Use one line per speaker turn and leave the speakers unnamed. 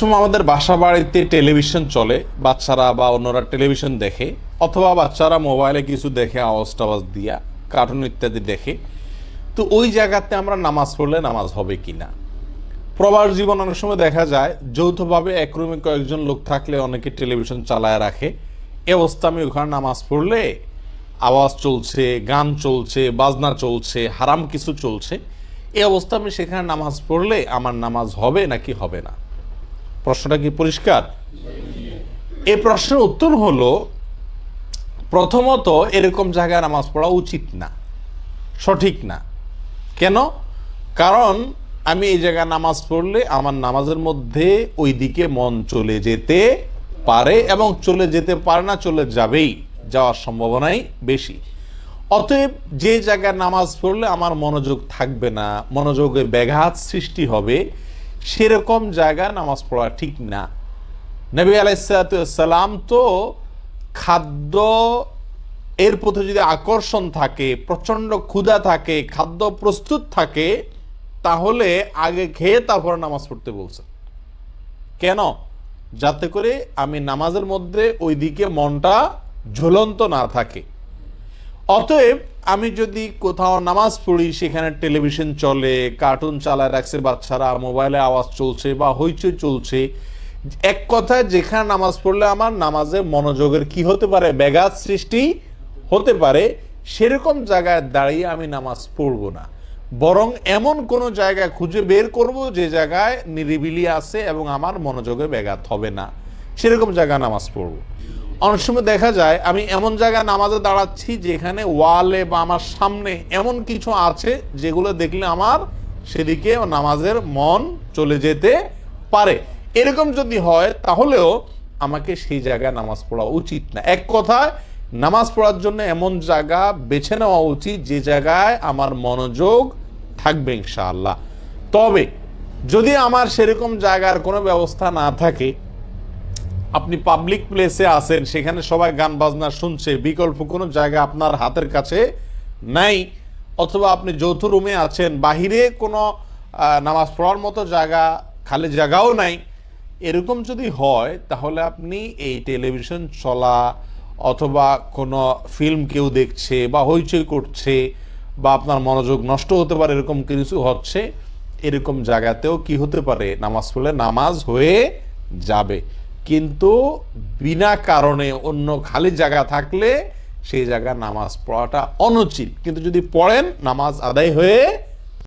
সময় আমাদের বাসা বাড়িতে টেলিভিশন চলে, বাচ্চারা বা অন্যরা টেলিভিশন দেখে, অথবা বাচ্চারা মোবাইলে কিছু দেখে, আওয়াজ টাওয়াজ দিয়া, কার্টুন ইত্যাদি দেখে। তো ওই জায়গাতে আমরা নামাজ পড়লে নামাজ হবে কি না প্রবাস জীবন অনেক সময় দেখা যায়, যৌথভাবে এক রুমে কয়েকজন লোক থাকলে অনেকে টেলিভিশন চালায় রাখে। এ অবস্থা আমি ওখানে নামাজ পড়লে আওয়াজ চলছে, গান চলছে, বাজনা চলছে, হারাম কিছু চলছে। এ অবস্থা আমি সেখানে নামাজ পড়লে আমার নামাজ হবে নাকি হবে না? প্রশ্নটা কি পরিষ্কার? এই প্রশ্নের উত্তর হলো, প্রথমত এরকম জায়গায় নামাজ পড়া উচিত না, সঠিক না। কেন? কারণ আমি এই জায়গায় নামাজ পড়লে আমার নামাজের মধ্যে ওই দিকে মন চলে যেতে পারে এবং চলে যেতে পারে না, চলে যাবেই, যাওয়ার সম্ভাবনাই বেশি। অতএব যে জায়গায় নামাজ পড়লে আমার মনোযোগ থাকবে না, মনোযোগে ব্যাঘাত সৃষ্টি হবে সেরকম জায়গায় নামাজ পড়া ঠিক না। নবী আলাইসালাম তো খাদ্য এর প্রতি যদি আকর্ষণ থাকে, প্রচণ্ড ক্ষুধা থাকে, খাদ্য প্রস্তুত থাকে, তাহলে আগে খেয়ে তারপর নামাজ পড়তে বলছেন কেন? যাতে করে আমি নামাজের মধ্যে ওই দিকে মনটা ঝুলন্ত না থাকে। অতএব আমি যদি কোথাও নামাজ পড়ি, সেখানে টেলিভিশন চলে কার্টুন চালায়, রাখছে বাচ্চারা মোবাইলে আওয়াজ চলছে বা হইচই চলছে, এক কথায় যেখানে নামাজ পড়লে আমার নামাজে মনোযোগের কি হতে পারে? ব্যাঘাত সৃষ্টি হতে পারে। সেরকম জায়গায় দাঁড়িয়ে আমি নামাজ পড়ব না। বরং এমন কোনো জায়গা খুঁজে বের করব যে জায়গায় নিরিবিলি আছে এবং আমার মনোযোগে ব্যাঘাত হবে না। সেরকম জায়গায় নামাজ পড়ব। অনেক সময় দেখা যায়, আমি এমন জায়গায় নামাজে দাঁড়াচ্ছি যেখানে ওয়ালে বা আমার সামনে এমন কিছু আছে যেগুলো দেখলে আমার সেদিকে নামাজের মন চলে যেতে পারে। এরকম যদি হয়, তাহলেও আমাকে সেই জায়গায় নামাজ পড়া উচিত না। এক কথায়, নামাজ পড়ার জন্য এমন জায়গা বেছে নেওয়া উচিত যে জায়গায় আমার মনোযোগ থাকবে ইনশাআল্লাহ। তবে যদি আমার সেরকম জায়গার কোনো ব্যবস্থা না থাকে আপনি পাবলিক প্লেসে আছেন, সেখানে সবাই গান বাজনা শুনছে, বিকল্প কোনো জায়গা আপনার হাতের কাছে নাই, অথবা আপনি যৌথ রুমে আছেন, বাহিরে কোনো নামাজ পড়ার মতো জায়গা, খালি জায়গাও নাই, এরকম যদি হয়, তাহলে আপনি এই টেলিভিশন চলা, অথবা কোনো ফিল্ম কেউ দেখছে বা হইচই করছে, বা আপনার মনোযোগ নষ্ট হতে পারে, এরকম কিছু হচ্ছে, এরকম জায়গাতেও কি হতে পারে? নামাজ পড়লে নামাজ হয়ে যাবে। কিন্তু বিনা কারণে অন্য খালি জায়গা থাকলে সেই জায়গা নামাজ পড়াটা অনুচিত। কিন্তু যদি পড়েন, নামাজ আদায় হয়ে